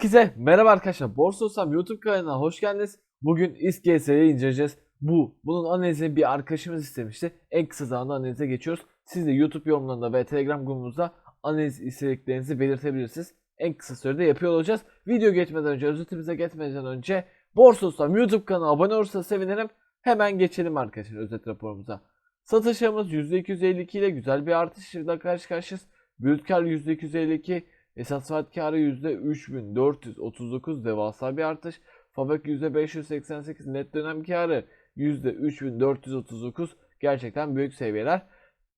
Herkese merhaba arkadaşlar. Borsa Osam YouTube kanalına hoş geldiniz. Bugün İSGS'yi inceleyeceğiz. Bu, bunun analizini bir arkadaşımız istemişti. En kısa zamanda analize geçiyoruz. Siz de YouTube yorumlarında ve Telegram grubumuzda analiz istediklerinizi belirtebilirsiniz. En kısa sürede yapıyor olacağız. Video geçmeden önce, özetimize geçmeden önce Borsa Osam YouTube kanalına abone olursanız sevinirim. Hemen geçelim arkadaşlar özet raporumuza. Satışlarımız %252 ile güzel bir artışla karşı karşıyayız. Brüt kar %252, Esas saat karı %3439 devasa bir artış. Fabrik %588 net dönem karı %3439 gerçekten büyük seviyeler.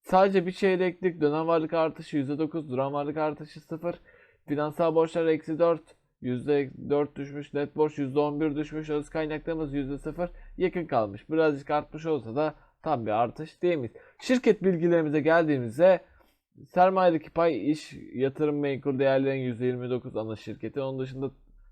Sadece bir çeyreklik dönem varlık artışı %9, duran varlık artışı 0. Finansal borçlar eksi 4, %4 düşmüş, net borç %11 düşmüş, öz kaynaklarımız %0 yakın kalmış. Birazcık artmış olsa da tam bir artış diyemeyiz. Şirket bilgilerimize geldiğimizde Sermayedeki pay iş, yatırım menkul değerlerin %29 ana şirketi. Onun dışında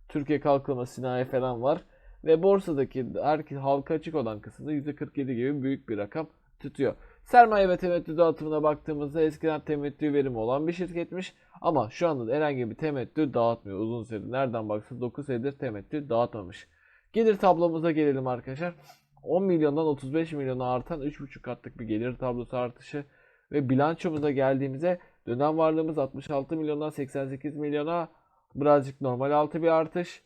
Türkiye Kalkınma Sinayi falan var. Ve borsadaki herkes halka açık olan kısımda %47 gibi büyük bir rakam tutuyor. Sermaye ve temettü dağıtımına baktığımızda eskiden temettü verimi olan bir şirketmiş. Ama şu anda herhangi bir temettü dağıtmıyor. Uzun süredir nereden baksa 9 senedir temettü dağıtmamış. Gelir tablomuza gelelim arkadaşlar. 10 milyondan 35 milyona artan 3,5 katlık bir gelir tablosu artışı. Ve bilançomuza geldiğimizde dönem varlığımız 66 milyondan 88 milyona birazcık normal altı bir artış.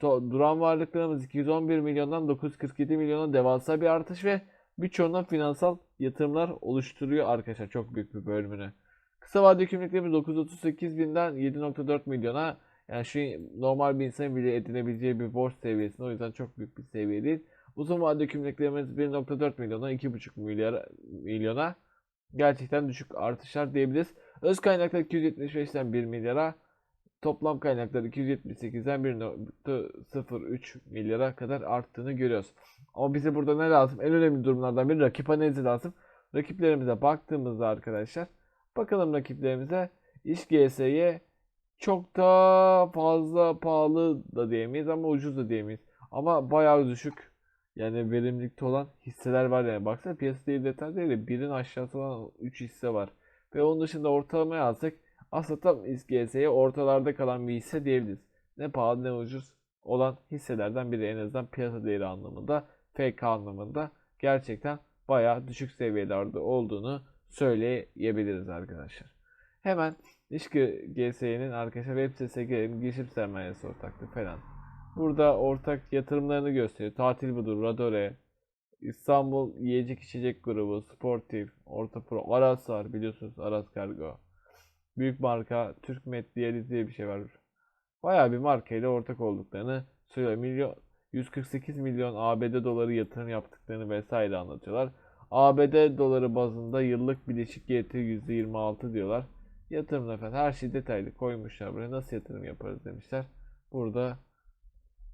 Duran varlıklarımız 211 milyondan 947 milyona devasa bir artış ve birçoğundan finansal yatırımlar oluşturuyor arkadaşlar çok büyük bir bölümünü. Kısa vadeli kimliklerimiz 938 binden 7.4 milyona yani şu normal bir insanın bile edinebileceği bir borç seviyesinde o yüzden çok büyük bir seviye değil. Uzun vadeli kimliklerimiz 1.4 milyona 2.5 milyar milyona gerçekten düşük artışlar diyebiliriz. Öz kaynaklar 275'ten 1 milyara, toplam kaynaklar 278'den 1.03 milyara kadar arttığını görüyoruz. Ama bize burada ne lazım? En önemli durumlardan biri rakip analizi lazım. Rakiplerimize baktığımızda arkadaşlar, bakalım rakiplerimize iş GS'ye çok da fazla pahalı da diyemeyiz ama ucuz da diyemeyiz. Ama bayağı düşük yani verimlilikte olan hisseler var yani. Baksana piyasa değil detay değil de birin aşağısı olan 3 hisse var. Ve onun dışında ortalamaya alsak aslında tam GS'ye ortalarda kalan bir hisse diyebiliriz. Ne pahalı ne ucuz olan hisselerden biri en azından piyasa değeri anlamında, FK anlamında gerçekten bayağı düşük seviyelerde olduğunu söyleyebiliriz arkadaşlar. Hemen İşki GS'nin arkadaşlar web sitesine girelim. Girişim sermayesi ortaklığı falan. Burada ortak yatırımlarını gösteriyor. Tatil Budur, Radore, İstanbul Yiyecek İçecek Grubu, Sportif, Orta Pro, Aras var biliyorsunuz Aras Kargo. Büyük marka Türk Met Diyaliz diye bir şey var. Bayağı bir markayla ortak olduklarını söylüyor. Milyon 148 milyon ABD doları yatırım yaptıklarını vesaire anlatıyorlar. ABD doları bazında yıllık bileşik getiri %26 diyorlar. Yatırımlar falan her şey detaylı koymuşlar buraya. Nasıl yatırım yaparız demişler. Burada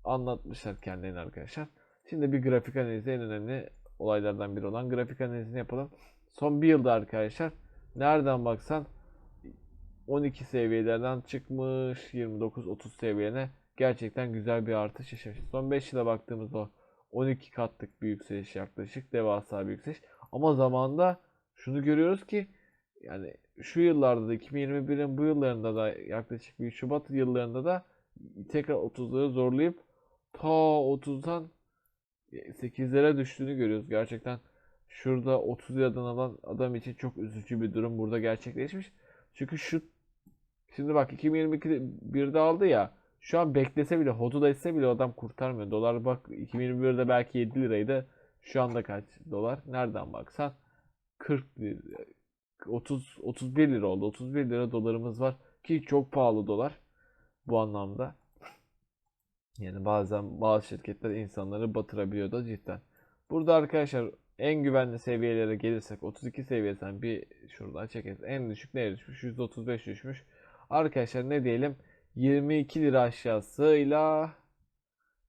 anlatmışlar kendilerini arkadaşlar. Şimdi bir grafik analizi en önemli olaylardan biri olan grafik analizini yapalım. Son bir yılda arkadaşlar nereden baksan 12 seviyelerden çıkmış 29-30 seviyene gerçekten güzel bir artış yaşamış. Son 5 yıla baktığımızda 12 katlık bir yükseliş yaklaşık devasa bir yükseliş. Ama zamanda şunu görüyoruz ki yani şu yıllarda da 2021'in bu yıllarında da yaklaşık bir Şubat yıllarında da tekrar 30'ları zorlayıp ta 30'dan 8'lere düştüğünü görüyoruz. Gerçekten şurada 30 liradan alan adam için çok üzücü bir durum burada gerçekleşmiş. Çünkü şu şimdi bak 2022'de aldı ya şu an beklese bile hodu da etse bile adam kurtarmıyor. Dolar bak 2021'de belki 7 liraydı. Şu anda kaç dolar? Nereden baksan 40 lira, 30 31 lira oldu. 31 lira dolarımız var ki çok pahalı dolar bu anlamda. Yani bazen bazı şirketler insanları batırabiliyor da cidden. Burada arkadaşlar en güvenli seviyelere gelirsek 32 seviyesinden bir şuradan çekeriz. En düşük nereye düşmüş? %35 düşmüş. Arkadaşlar ne diyelim? 22 lira aşağısıyla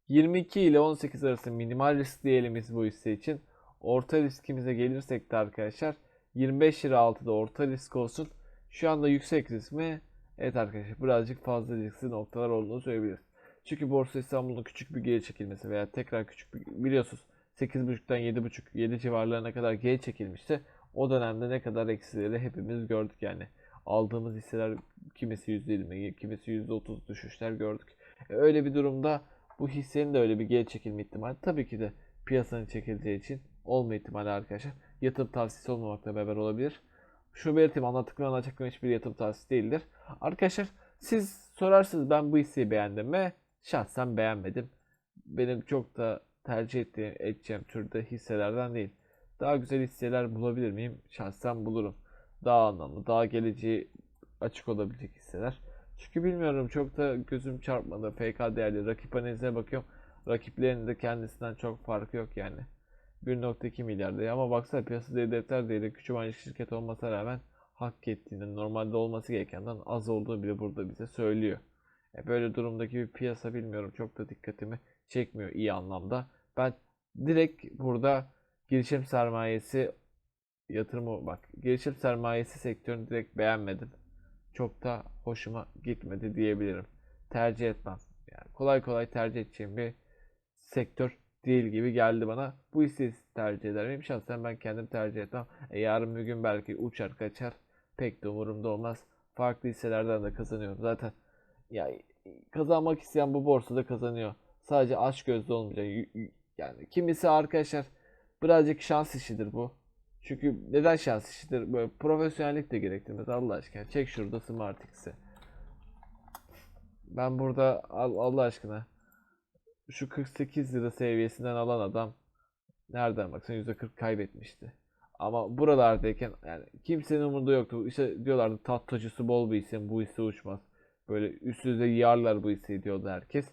22 ile 18 arası minimal risk diyelim biz bu hisse için. Orta riskimize gelirsek de arkadaşlar 25 lira altıda orta risk olsun. Şu anda yüksek risk mi? Evet arkadaşlar birazcık fazla riskli noktalar olduğunu söyleyebiliriz. Çünkü Borsa İstanbul'un küçük bir geri çekilmesi veya tekrar küçük bir biliyorsunuz 8.5'tan 7.5 7 civarlarına kadar geri çekilmişti. O dönemde ne kadar eksileri hepimiz gördük yani. Aldığımız hisseler kimisi %20, kimisi %30 düşüşler gördük. E, öyle bir durumda bu hissenin de öyle bir geri çekilme ihtimali tabii ki de piyasanın çekileceği için olma ihtimali arkadaşlar. Yatırım tavsiyesi olmamakla beraber olabilir. Şu belirteyim anlattıklarını açıklayan hiçbir yatırım tavsiyesi değildir. Arkadaşlar siz sorarsınız ben bu hisseyi beğendim mi? Şahsen beğenmedim. Benim çok da tercih ettiğim, edeceğim türde hisselerden değil. Daha güzel hisseler bulabilir miyim? Şahsen bulurum. Daha anlamlı, daha geleceği açık olabilecek hisseler. Çünkü bilmiyorum çok da gözüm çarpmadı. FK değerli rakip analizine bakıyorum. Rakiplerinin de kendisinden çok farkı yok yani. 1.2 milyar değer ama baksana piyasa değeri defter değeri küçük şirket olmasına rağmen hak ettiğini normalde olması gerekenden az olduğu bile burada bize söylüyor. E böyle durumdaki bir piyasa bilmiyorum çok da dikkatimi çekmiyor iyi anlamda. Ben direkt burada girişim sermayesi yatırımı bak girişim sermayesi sektörünü direkt beğenmedim. Çok da hoşuma gitmedi diyebilirim. Tercih etmem. Yani kolay kolay tercih edeceğim bir sektör değil gibi geldi bana. Bu hisseyi tercih eder miyim? Şahsen ben kendim tercih etmem. E, yarın bir gün belki uçar kaçar. Pek de umurumda olmaz. Farklı hisselerden de kazanıyorum. Zaten ya kazanmak isteyen bu borsada kazanıyor. Sadece aç gözlü olmayacak. Yani kimisi arkadaşlar birazcık şans işidir bu. Çünkü neden şans işidir? Böyle profesyonellik de gerektirmez Allah aşkına. Çek şurada Smart X'i. Ben burada al- Allah aşkına şu 48 lira seviyesinden alan adam nereden baksan %40 kaybetmişti. Ama buralardayken yani kimsenin umurunda yoktu. İşte diyorlardı tatlıcısı bol bir isim bu hisse uçmaz. Böyle üst üste yarlar bu hisseyi diyordu herkes.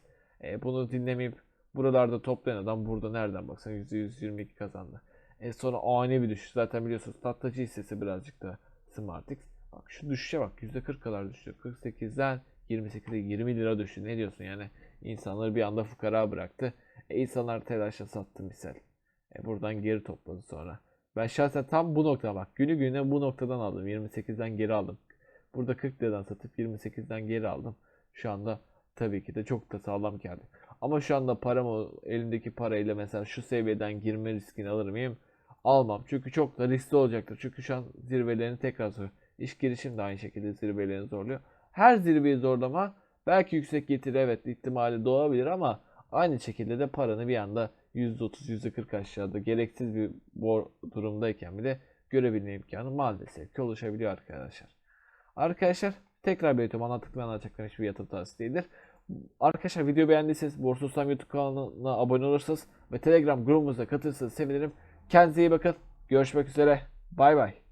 E, bunu dinlemeyip buralarda toplayan adam burada nereden baksan %122 kazandı. E, sonra ani bir düşüş. Zaten biliyorsunuz tatlıcı hissesi birazcık da Smartix. Bak şu düşüşe bak %40 kadar düştü. 48'den 28'e 20 lira düştü. Ne diyorsun yani? İnsanları bir anda fukara bıraktı. E, insanlar telaşla sattı misal. E, buradan geri topladı sonra. Ben şahsen tam bu noktada bak günü gününe bu noktadan aldım. 28'den geri aldım. Burada 40 liradan satıp 28'den geri aldım. Şu anda tabii ki de çok da sağlam geldi. Ama şu anda paramı elimdeki parayla mesela şu seviyeden girme riskini alır mıyım? Almam. Çünkü çok da riskli olacaktır. Çünkü şu an zirvelerini tekrar zorluyor. İş girişim de aynı şekilde zirvelerini zorluyor. Her zirveyi zorlama belki yüksek getiri evet ihtimali doğabilir ama aynı şekilde de paranı bir anda %30 %40 aşağıda gereksiz bir bor durumdayken bile görebilme imkanı maalesef ki oluşabiliyor arkadaşlar. Arkadaşlar tekrar belirtiyorum anlattıklarını anlatacaklarım hiçbir yatırım tavsiyesi değildir. Arkadaşlar video beğendiyseniz Borsa Ustam YouTube kanalına abone olursanız ve Telegram grubumuza katılırsanız sevinirim. Kendinize iyi bakın. Görüşmek üzere. Bay bay.